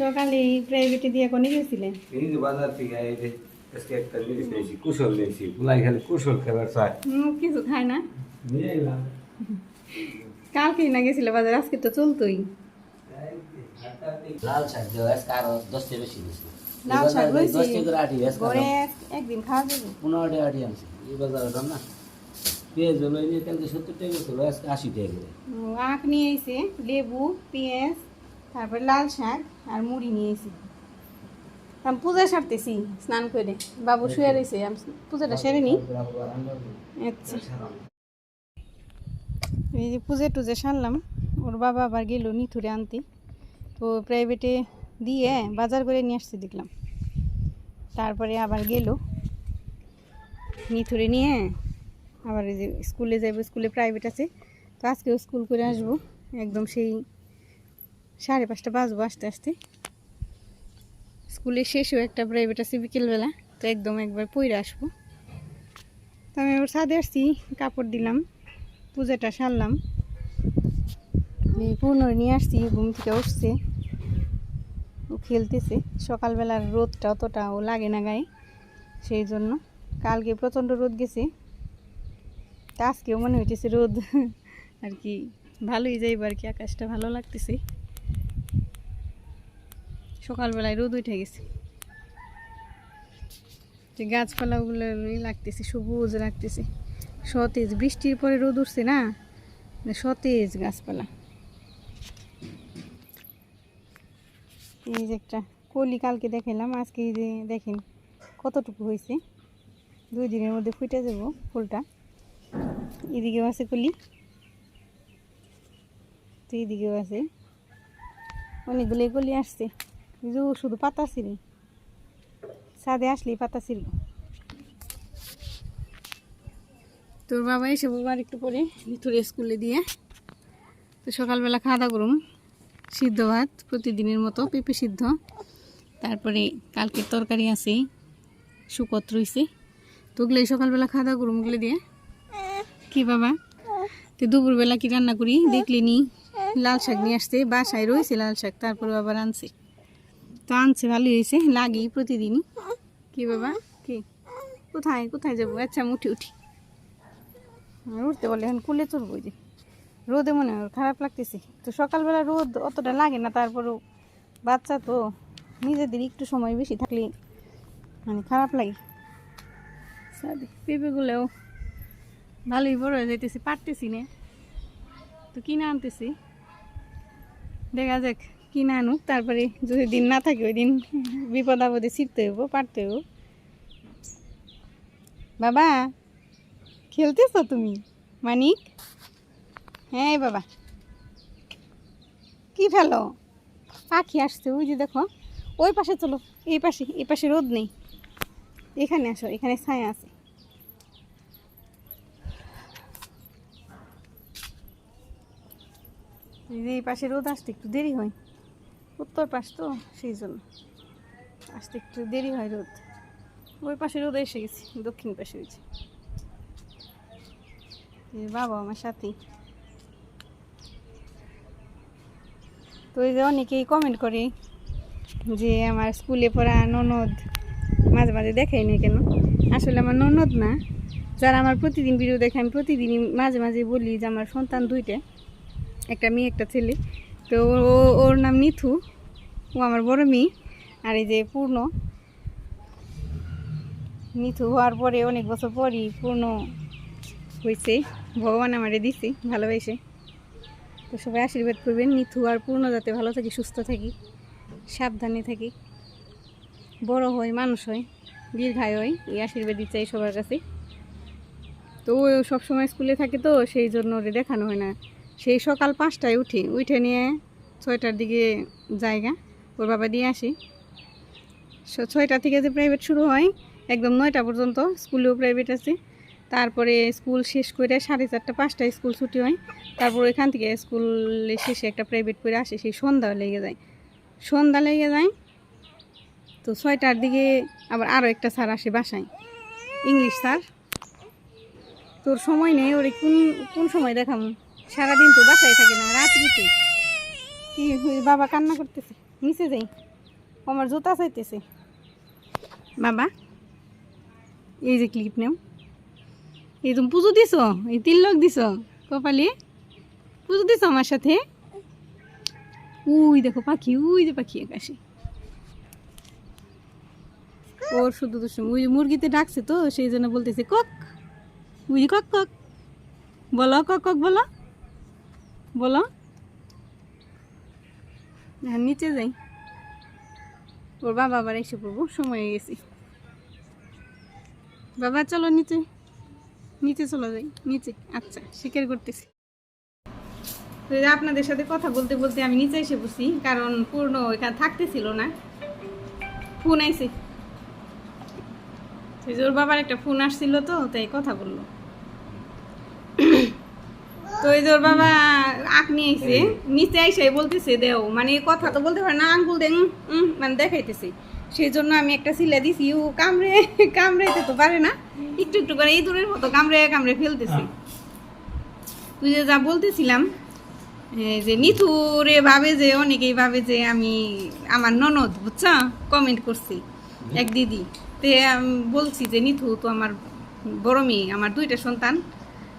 সকালে প্রাইভেটে দিয়ে কোনে গেছিলেন? এই যে বাজার থেকে এই আজকে একটা জিনিস নিয়েছি কুশল নিয়েছি পোলাই খালি কুশল খেলার চায় কিছু খায় না? নিয়ে এলাম। কালকে না গেছিল বাজার? আজকে তো চলতোই। লাল শাক দেওয়া আজকে আরও দশটা বেশি দিয়েছি লাল শাক রয়েছে দশটা করে আটি আজকে একদিন খাওয়া যাবে। পনেরোটা আটি আনছি। এই বাজারে দাম না। পেঁয়াজ হলো এই কালকে সত্তর টাকা ছিল আজকে আশি টাকা করে। আখ নিয়ে এসে লেবু পেঁয়াজ তারপর লাল শাক আর মুড়ি নিয়ে এসে আমি পূজা সারতেছি স্নান করে। বাবু শুয়ে রয়েছে আমি পূজাটা সেরে নি। আচ্ছা। এই যে পুজো টুজে সারলাম ওর বাবা আবার গেল নিথুরে আনতে। তো প্রাইভেটে দিয়ে বাজার করে নিয়ে আসতে দেখলাম। তারপরে আবার গেল নিথুরে নিয়ে। আবার এই যে স্কুলে যাব স্কুলে প্রাইভেট আছে। তো আজকেও স্কুল করে আসব একদম সেই সাড়ে পাঁচটা বাজবো আসতে আসতে। স্কুলে শেষও একটা প্রাইভেট আছে বিকেলবেলা, তো একদম একবার পইরে আসব। তো আমি ওর ছাদে আসছি, কাপড় দিলাম, পূজাটা সারলাম। পূর্ণ নিয়ে আসছি, ঘুম থেকে উঠছে। ও খেলতেছে, সকালবেলার রোদটা অতটা ও লাগে না গায়ে, সেই জন্য। কালকে প্রচণ্ড রোদ গেছে, তা আজকেও মনে হইতেছে রোদ। আর কি, ভালোই যাইব আর কি, আকাশটা ভালো লাগতেছে। সকালবেলায় রোদ উঠে গেছে। যে গাছপালাগুলো লাগতেছে, সবুজ লাগতেছে। সতেজ, বৃষ্টির পরে রোদ উঠছে না? মানে সতেজ গাছপালা। এই যে একটা কলি কালকে দেখালাম আজকে এই যে দেখেন কতটুকু হয়েছে। দুই দিনের মধ্যে ফুটে যাব ফুলটা। এদিকেও আছে কলি। তো এইদিকেও আছে। অনেকগুলো কলি আসছে। যে শুধু পাতা ছিল ছাদে আসলেই পাতা ছিল তোর বাবা এসে আর একটু পরে তোর স্কুলে দিয়ে। তো সকালবেলা খাওয়া দাওয়া করুম। সিদ্ধ ভাত প্রতিদিনের মতো, পেঁপে সিদ্ধ। তারপরে কালকের তরকারি আছে, শুকত রয়েছে তো ওগুলো সকালবেলা খাওয়া দাওয়া করুম ওগুলো দিয়ে। কি বাবা? তো দুপুরবেলা কি রান্না করি? দেখলি নি? লাল শাক নিয়ে আসছে, বাসায় রয়েছে লাল শাক তারপরে আবার আনছে। তো ভালোই হয়েছে লাগি প্রতিদিনই। কি বাবা? কি? কোথায় কোথায় যাব? আচ্ছা উঠি উঠি। উঠতে বলে এখন কুলে চলবো যে। রোদে মনে হয় খারাপ লাগতেছে। তো সকালবেলা রোদ অতটা লাগে না, তারপরেও বাচ্চা তো নিজেদের একটু সময় বেশি থাকলে মানে খারাপ লাগে। পেঁপেগুলোও ভালোই বড় হয়ে যাইতেছে, পারতেছি না। তো কিনে আনতেছি। দেখা যাক। কিনে আনুক তারপরে যদি দিন না থাকে, ওই দিন বিপদ আপদে ছিটতে হইব, পারতে হইব। বাবা, খেলতেছ তুমি? মানিক? হ্যাঁ বাবা। কি ফেলো? পাখি আসছে, ওই যে দেখো। ওই পাশে চলো, এই পাশে এই পাশে রোদ নেই। এখানে আসো, এখানে ছায়া আছে। এই এই পাশে রোদ আসতে একটু দেরি হয়। উত্তর পাশ তো, সেই জন্য। আসতে একটু দেরি হয় রোদ। ওই পাশে রোদ এসে গেছি, দক্ষিণ পাশে হয়েছে বাবা, আমার সাথেই তো এই যে অনেকেই কমেন্ট করে যে আমার স্কুলে পড়া ননদ মাঝে মাঝে দেখাই না কেন? আসলে আমার ননদ না। যারা আমার প্রতিদিন ভিডিও দেখে, আমি প্রতিদিনই মাঝে মাঝে বলি যে আমার সন্তান দুইটা, একটা মেয়ে, একটা ছেলে। তো ও- ওর নাম নিথু ও আমার বড় মেয়ে। আর এই যে পূর্ণ। নিথু হওয়ার পরে অনেক বছর পরই পূর্ণ হয়েছে ভগবান আমারে দিছে, ভালোবেসে। তো সবাই আশীর্বাদ করবেন নিথু আর পূর্ণ যাতে ভালো থাকি, সুস্থ থাকি, সাবধানে থাকি। বড় হয় মানুষ হয় দীর্ঘায় হয় এই আশীর্বাদই চাই সবার কাছে। তো ও সবসময় স্কুলে থাকে তো, সেই জন্য ওরে দেখানো হয় না। সেই সকাল পাঁচটায় উঠে উঠে নিয়ে ছয়টার দিকে জায়গা, ওর বাবা দিয়ে আসি। ছয়টা থেকে যে প্রাইভেট শুরু হয়, একদম নয়টা পর্যন্ত স্কুলেও প্রাইভেট আছে। তারপরে স্কুল শেষ করে সাড়ে চারটা, পাঁচটায় স্কুল ছুটি হয়। তারপর এখান থেকে স্কুলে শেষে একটা প্রাইভেট করে আসে, সেই সন্ধ্যা লেগে যায়। সন্ধ্যা লেগে যায়, তো ছয়টার দিকে আবার আরও একটা স্যার আসে বাসায়। English sir. তোর সময় নেই, ওরে কোন কোন সময় দেখাবো? সারাদিন তো বাসায় থাকে না রাত্রিতে কি বাবা কান্না করতেছে। নিচে যাই। আমার জুতা চাইতেছে। বাবা, এই যে ক্লিপ নেও। এই তুমি পুজো দিছ? এই তিলক দিছ? কপালে? পুজো দিছ আমার সাথে? উই দেখো পাখি, উই যে পাখি আকাশে। ওর শুধু দুষ্টু ওই মুরগিতে ডাকছে তো, সেই জন্য বলতেছে, কক। উই কক কক। বলো, কক কক বলো। বলো। হ্যাঁ নিচে যাই। ওর বাবা আবার এসে পড়ব, সময় হয়ে গেছি। বাবা, চলো নিচে। নিচে চলো যাই, নিচে। আচ্ছা স্বীকার করতেছি। আপনাদের সাথে কথা বলতে বলতে আমি নিচে এসে বসি কারণ পূর্ণ এখানে থাকতেছিল না। ফোন যে ওর বাবার একটা ফোন আসছিল তো, তাই কথা বলল। তো এই যে ওর বাবা আঁক নিয়ে আইছে নিচে আইসে বলতেছে দেও। মানে কথা তো বলতে পারে না আঙ্গুল দে উম, উম, মানে দেখাইতেছে। সেই জন্য আমি একটা সিলা দিছি ও কামড়ে কামড়াইতে তো পারে না। একটু একটু করে এই দূরের মতো কামড়ে কামড়ে ফেলতেছে। তুই যে যা বলতেছিলাম যে নিথুরে ভাবে যে অনেকেই ভাবে যে আমি আমার ননদ বুঝছা? কমেন্ট করছি এক দিদি। তে বলছি যে নিথু তো আমার বড় মেয়ে আমার দুইটা সন্তান।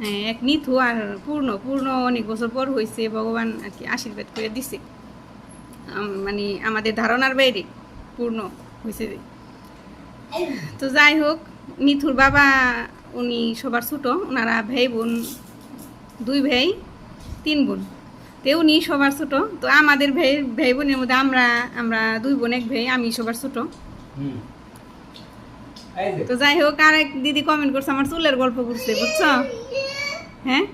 হ্যাঁ, এক নিথু আর পূর্ণ পূর্ণ অনেক বছর পর হয়েছে ভগবান আর কি আশীর্বাদ করে দিছে। মানে আমাদের ধারণার বাইরে পূর্ণ হয়েছে। তো যাই হোক নিথুর বাবা উনি সবার ছোটো ওনারা ভাই বোন দুই ভাই তিন বোন। তো উনি সবার ছোট তো আমাদের ভাই ভাই বোনের মধ্যে আমরা আমরা দুই বোন এক ভাই আমি সবার ছোট। তো যাই হোক আর এক দিদি কমেন্ট করছে আমার চুলের গল্প করছে বুঝছ? হ্যাঁ?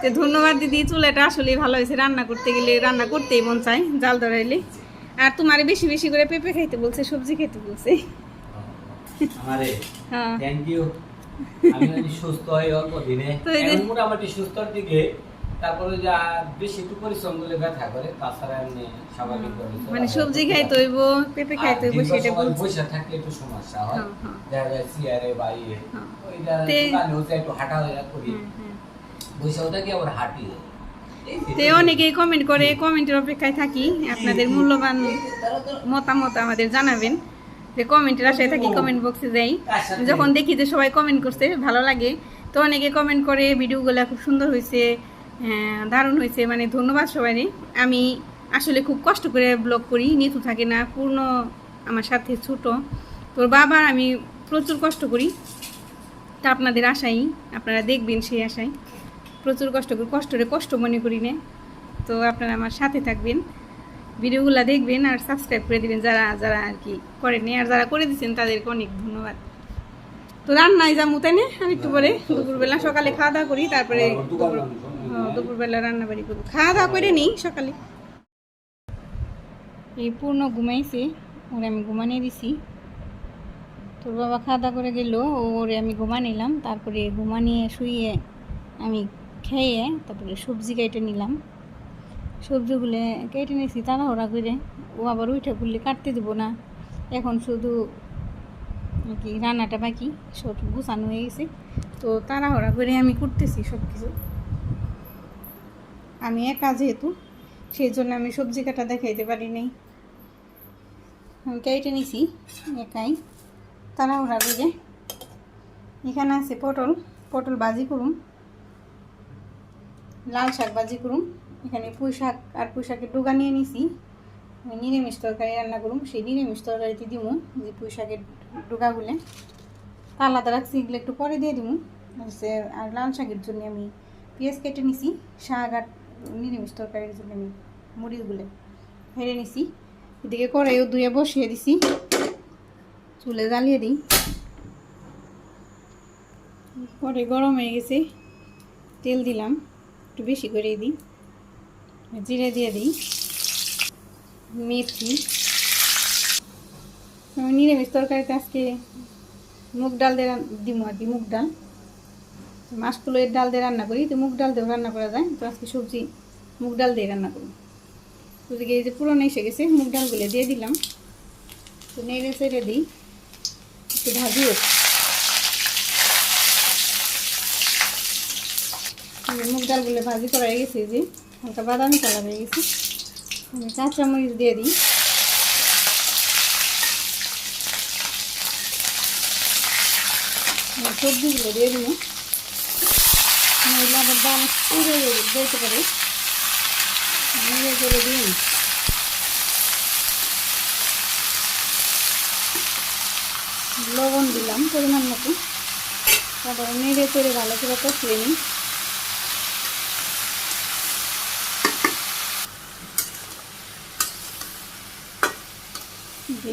তো ধন্যবাদ দিদি চুলাটা আসলেই ভালো হয়েছে। রান্না করতে গেলে রান্না করতেই মন চায় জাল ধরাইলে। আর তোমার বেশি বেশি করে পেঁপে খাইতে বলছে সবজি খাইতে বলছে। হ্যাঁ। থ্যাংক ইউ আমি সুস্থ হই অল্প দিনে মোটামুটি সুস্থর দিকে। তারপরে যে আর বেশি একটু পরিশ্রম করলে ব্যথা করে তাছাড়া এমনি স্বাভাবিক ভাবে মানে। সবজি হইব পেঁপে আর সেটা বলছে। বসে থাকলে একটু সমস্যা হয়। দেখা যায় চেয়ারে বা ইয়ে। ওইটা দোকানে হচ্ছে একটু হাঁটা হয়ে করি। হুম। বসেও থাকি আবার হাঁটি? তে অনেকেই কমেন্ট করে কমেন্টের অপেক্ষায় থাকি। আপনাদের মূল্যবান মতামত আমাদের জানাবেন। যে কমেন্টের আশায় থাকি কমেন্ট বক্সে যাই। যখন দেখি যে সবাই কমেন্ট করছে ভালো লাগে। তো অনেকে কমেন্ট করে ভিডিওগুলো খুব সুন্দর হয়েছে হ্যাঁ, দারুণ হয়েছে মানে ধন্যবাদ সবাই আমি আসলে খুব কষ্ট করে ব্লগ করি নিতু থাকে না পূর্ণ আমার সাথে ছোট। তোর বাবার আমি প্রচুর কষ্ট করি তা আপনাদের আশাই আপনারা দেখবেন সেই আশায় প্রচুর কষ্ট করি কষ্টরে কষ্ট মনে করি না। তো আপনারা আমার সাথে থাকবেন ভিডিওগুলো দেখবেন আর সাবস্ক্রাইব করে দেবেন যারা যারা আর কি করেননি আর যারা করে দিচ্ছেন তাদেরকে অনেক ধন্যবাদ। তো রান্নায় যাব তাই না? আমি একটু পরে দুপুরবেলা সকালে খাওয়া দাওয়া করি তারপরে হ্যাঁ, দুপুরবেলা রান্না বাড়ি করব। খাওয়া দাওয়া করে নিই সকালে। এই পূর্ণ ঘুমাইছে, ওরে আমি ঘুমানিয়ে দিছি। তোর বাবা খাওয়া দাওয়া করে গেল, ওরে আমি ঘুমা নিলাম, তারপরে ঘুমানিয়ে শুয়ে আমি খেয়ে তারপরে সবজি কেটে নিলাম। সবজিগুলো কেটে নিয়েছি তাড়াহুড়া করে। ও আবার উঠে পড়লে কাটতে দেবো না। এখন শুধু কি রান্নাটা বাকি, সব গুছানো হয়ে গেছে। তো তাড়াহুড়া করে আমি করতেছি সব কিছু আমি একা যেহেতু সেই জন্য আমি সবজি কাটা দেখাইতে পারি নাই আমি কেটে নিছি, একাই। তাড়াহুড়া করে। এখানে আছে পটল পটল ভাজি করুম। লাল শাক ভাজি করুম। এখানে পুঁই শাক আর পুঁই শাকের ডোগা নিয়ে নিছি। আমি নিরামিষ তরকারি রান্না করুম, সেই নিরামিষ তরকারিতে দিব যে পুঁই শাকের ডোগাগুলো। তা আলাদা রাখছি, এগুলো একটু পরে দিয়ে দিব আর লাল শাকের জন্য আমি পেঁয়াজ কেটে নিছি, শাক আর নিরামিষ তরকারির জন্য আমি মুড়িগুলো ফেলে নিছি। এদিকে কড়াইও ধুয়ে বসিয়ে দিছি। চুলে জ্বালিয়ে দিই। পরে গরম হয়ে গেছে। তেল দিলাম, একটু বেশি করে দিই। জিরে দিয়ে দিই। মেথি। নিরামিষ তরকারিতে আজকে মুগ ডাল দিয়ে রান- আর কি, মুগ ডাল। মাছগুলোর ডাল দিয়ে রান্না করি, তো মুগ ডাল দিয়েও রান্না করা যায়। তো আজকে সবজি মুগ ডাল দিয়ে রান্না করি তো এই যে পুরনো এসে গেছে, মুগ ডালগুলো দিয়ে দিলাম। তো নেড়ে চেড়ে দিই, একটু ভাজি মুগ ডালগুলো ভাজি করা হয়ে গেছে যে হালকা বাদামি কালার হয়ে গেছে। আমি কাঁচামরিচ দিয়ে দিই। সবজিগুলো দিয়ে দিব নইলে দাম উড়ে যেতে পারে। আমি করে দিই লবণ দিলাম পরিমাণ মতো। তারপরে নেড়ে চেড়ে ভালো করে কষিয়ে নিই।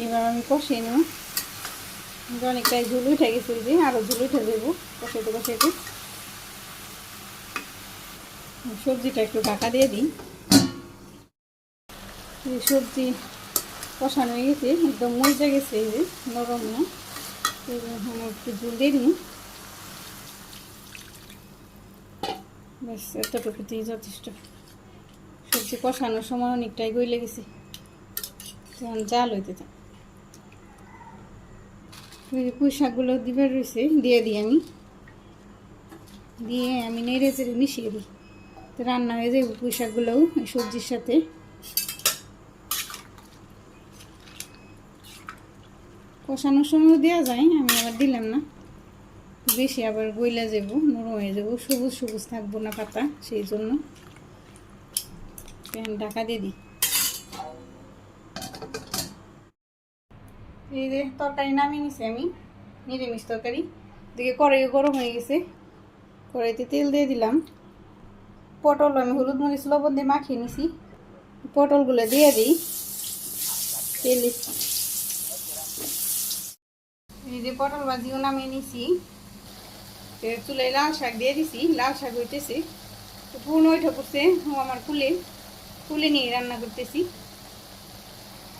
এবার আমি কষিয়ে নেব। অনেকটাই ঝুল উঠে গেছে যে আরও ঝুল উঠে দেবো কষাইতে কষাইতে। সবজিটা একটু ঢাকা দিয়ে দিই। সবজি কষানো হয়ে গেছে, একদম মজা গেছে এই যে, নরম না। একটু ঝুল দিয়ে দিই। ব্যাস এতটুকুতেই যথেষ্ট। সবজি কষানোর সময় অনেকটাই গইলে গেছে। যেমন জাল হইতে যে পুঁই শাকগুলো দিবার রয়েছে, দিয়ে দিই আমি। দিয়ে আমি নেড়ে চেড়ে মিশিয়ে দিই। রান্না হয়ে যাবে পুঁই শাকগুলোও সবজির সাথে। কষানোর সময় দেওয়া যায়, আমি আবার দিলাম না। বেশি আবার গইলা যাব, নরম হয়ে যাব, সবুজ সবুজ থাকব না পাতা, সেই জন্য। ঢাকা দিয়ে দিই। এই যে তরকারি নামিয়ে নিছি আমি, নিরামিষ তরকারি। দিকে কড়াই গরম হয়ে গেছে। কড়াইতে তেল দিয়ে দিলাম। পটল আমি হলুদ মরিচ, লবণ দিয়ে মাখিয়ে নিছি। পটলগুলো দিয়ে দিই। তেল এই যে পটল ভাজিও নামিয়ে নিছি। তো চুলায় লাল শাক দিয়ে দিছি, লাল শাক হইতেছে। ফুল ওইটা করছে আমার ফুলে। ফুলে নিয়ে রান্না করতেছি।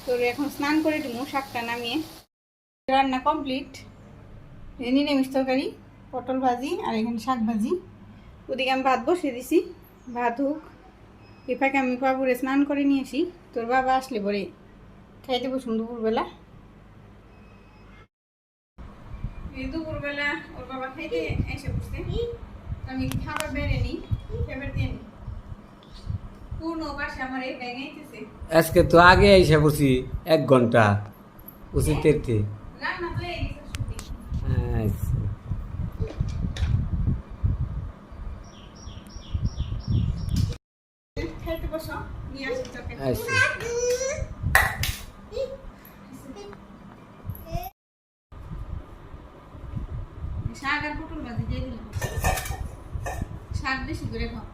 তো এখন স্নান করে দিব, শাকটা নামিয়ে। রান্না কমপ্লিট। নিরামিষ তরকারি, পটল ভাজি আর এখানে শাক ভাজি। ওদিকে আমি ভাত বসিয়ে দিছি। ভাত হোক এ ফাঁকে আমি বাবুরে স্নান করে নিয়ে আসি। তোর বাবা আসলে পরে খাইতে বসুন দুপুরবেলা। দুপুরবেলা ওর বাবা খাইতে এসে আমি খাবার বেড়ে নিই দিয়ে আইতেছে। আজকে তো আগে এসে পড়ছি এক ঘণ্টা। উচিত তেরতে রান্না হয়ে গেছে শুধু আচ্ছা খাইতে বসো নিয়ে আসি তোকে আচ্ছা শাক আর পটল ভাজি দিয়ে দিলাম শাক বেশি করে খাও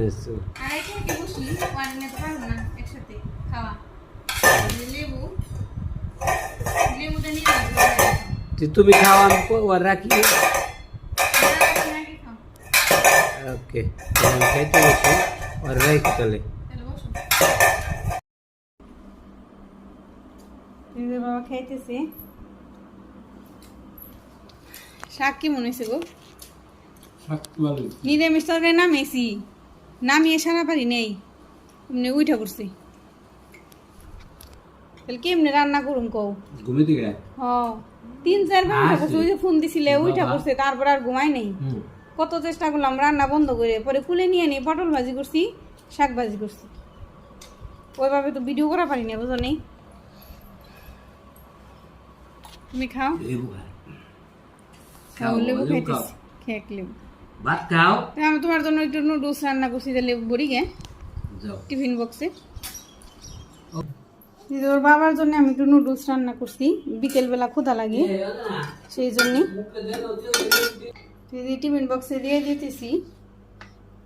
আচ্ছা আর এখানে কি বসি পানি নিতে পারব না একসাথে খাওয়া এই লেবু লেবুটা নিয়ে আসব তো তুমি খাওয়া আমি প- ওর রাখি আগে খাও ওকে ওর রাখি তাহলে বাবা খাইতেছে। শাক কি মনে হয়েছে গো নিরামিষ তরকারি নামিয়েছি। নামিয়ে সারা পারি নেই। এমনি উইঠা করছি। তাহলে কেমনে রান্না করুন কও? ঘুমিয়ে দিকে হ। তিন চার উঠা। করছে ওই যে ফোন দিছিলে উইঠা বাবা। করছে তারপর আর ঘুমাই নেই। কত চেষ্টা করলাম রান্না বন্ধ করে পরে ফুলে নিয়ে নিয়ে পটল ভাজি করছি শাক ভাজি করছি। ওইভাবে তো ভিডিও করা পারি না বুঝো নেই? তুমি খাও? লেবু খাও। খাইতেছি খেয়ে লেবু। ভাত খাও? আমি তোমার জন্য একটু নুডলস রান্না করছি লেবু বড়ি গে টিফিন বক্সে। ওর বাবার জন্য আমি একটু নুডলস রান্না করছি বিকেলবেলা ক্ষুধা লাগে সেই জন্যে। টিফিন বক্সে দিয়ে দিতেছি।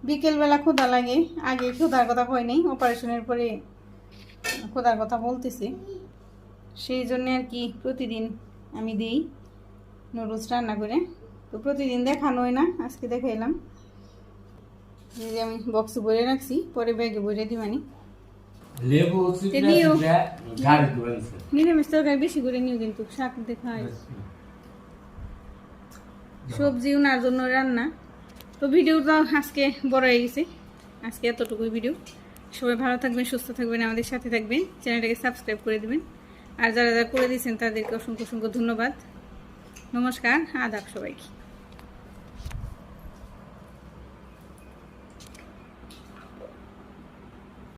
বিকেলবেলা খোদা লাগে আগে খোদার কথা নেই অপারেশনের পরে খোদার কথা বলতেছি। সেই জন্য আর কি প্রতিদিন আমি দিই নুডলস রান্না করে। তো প্রতিদিন দেখানো হয় না আজকে দেখাইলাম। যে আমি বক্সে ভরে রাখছি পরে ব্যাগে ভরে দিবানি নিরামিষ তরকারি বেশি করে নিও কিন্তু শাক দেখায়। সবজি ওনার জন্য রান্না। তো ভিডিওটা আজকে বড় হয়ে গেছে। আজকে এতটুকুই ভিডিও সবাই ভালো থাকবেন, সুস্থ থাকবেন, আমাদের সাথে থাকবেন। চ্যানেলটাকে সাবস্ক্রাইব করে দেবেন। আর যারা যারা করে দিয়েছেন, তাদেরকে অসংখ্য অসংখ্য ধন্যবাদ। নমস্কার, আদাব সবাইকে।